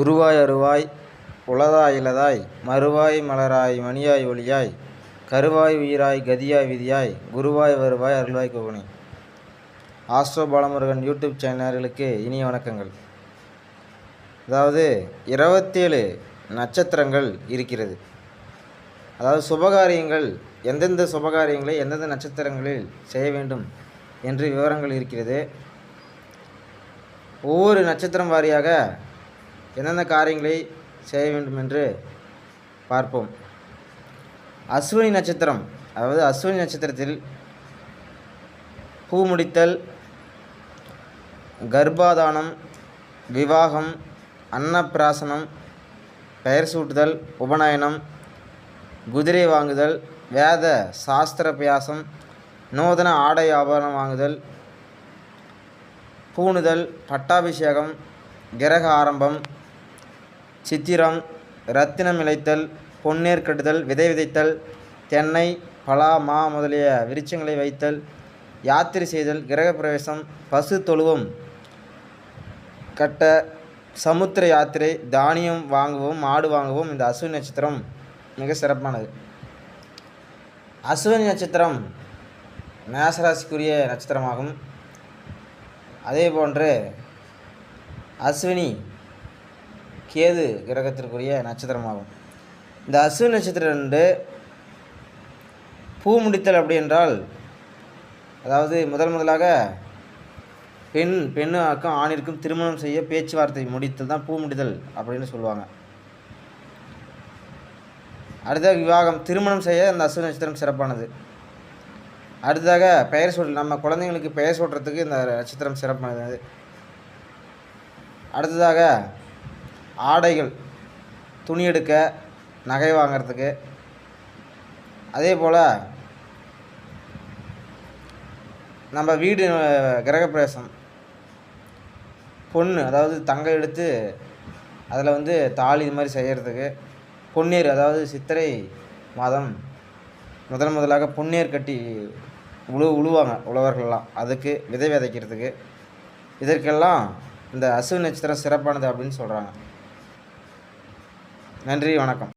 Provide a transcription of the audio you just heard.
உருவாய் அருவாய் உளதாய் இளதாய் மறுவாய் மலராய் மணியாய் ஒளியாய் கருவாய் உயிராய் கதியாய் விதியாய் குருவாய் வருவாய் அருள்வாய் கோகுனி. ஆஸ்ட்ரோ பாலமுருகன் யூடியூப் சேனல்களுக்கு இனிய வணக்கங்கள். அதாவது இருபத்தேழு நட்சத்திரங்கள் இருக்கிறது. அதாவது சுபகாரியங்கள் எந்தெந்த சுபகாரியங்களை எந்தெந்த நட்சத்திரங்களில் செய்ய வேண்டும் என்று விவரங்கள் இருக்கிறது. ஒவ்வொரு நட்சத்திரம் வாரியாக எந்தெந்த காரியங்களை செய்ய வேண்டும் என்று பார்ப்போம். அஸ்வினி நட்சத்திரம் அதாவது அஸ்வினி நட்சத்திரத்தில் பூ முடித்தல் கர்ப்பாதானம் விவாகம் அன்னப்பிராசனம் பெயர் சூட்டுதல் உபநயனம் குதிரை வாங்குதல் வேத சாஸ்திர பியாசம் நூதன ஆடை ஆபரணம் வாங்குதல் பூணுதல் பட்டாபிஷேகம் கிரக ஆரம்பம் சித்திரம் ரத்தினம் இழைத்தல் பொன்னேர் கட்டுதல் விதை விதைத்தல் தென்னை பலா மா முதலிய விருட்சங்களை வைத்தல் யாத்திரை செய்தல் கிரகப்பிரவேசம் பசு தொழுவம் கட்ட சமுத்திர யாத்திரை தானியம் வாங்கவும் மாடு வாங்கவும் இந்த அஸ்வினி நட்சத்திரம் மிக சிறப்பானது. அஸ்வினி நட்சத்திரம் மேசராசிக்குரிய நட்சத்திரமாகும். அதே போன்று அஸ்வினி கேது கிரகத்திற்குரிய நட்சத்திரமாகும். இந்த அசு நட்சத்திரம் ரெண்டு பூ முடித்தல் அப்படி என்றால் அதாவது முதல் முதலாக பெண் பெண்ணுக்கும் ஆணிற்கும் திருமணம் செய்ய பேச்சுவார்த்தை முடித்தல் தான் பூ முடிதல் அப்படின்னு சொல்லுவாங்க. அடுத்ததாக விவாகம் திருமணம் செய்ய அந்த அசு நட்சத்திரம் சிறப்பானது. அடுத்ததாக பெயர் சொல் நம்ம குழந்தைங்களுக்கு பெயர் சொல்கிறதுக்கு இந்த நட்சத்திரம் சிறப்பானது. அடுத்ததாக ஆடைகள் துணி எடுக்க நகை வாங்கிறதுக்கு. அதே போல் நம்ம வீடு கிரகப்பிரவேசம். பொண்ணு அதாவது தங்கம் எடுத்து அதில் வந்து தாலி இது மாதிரி செய்கிறதுக்கு பொன்னீர் அதாவது சித்திரை மாதம் முதன் முதலாக பொன்னீர் கட்டி உழு உழுவாங்க உழவர்கள்லாம். அதுக்கு விதை விதைக்கிறதுக்கு. இதற்கெல்லாம் இந்த அசு நட்சத்திரம் சிறப்பானது அப்படின்னு சொல்கிறாங்க நன்றி வணக்கம்.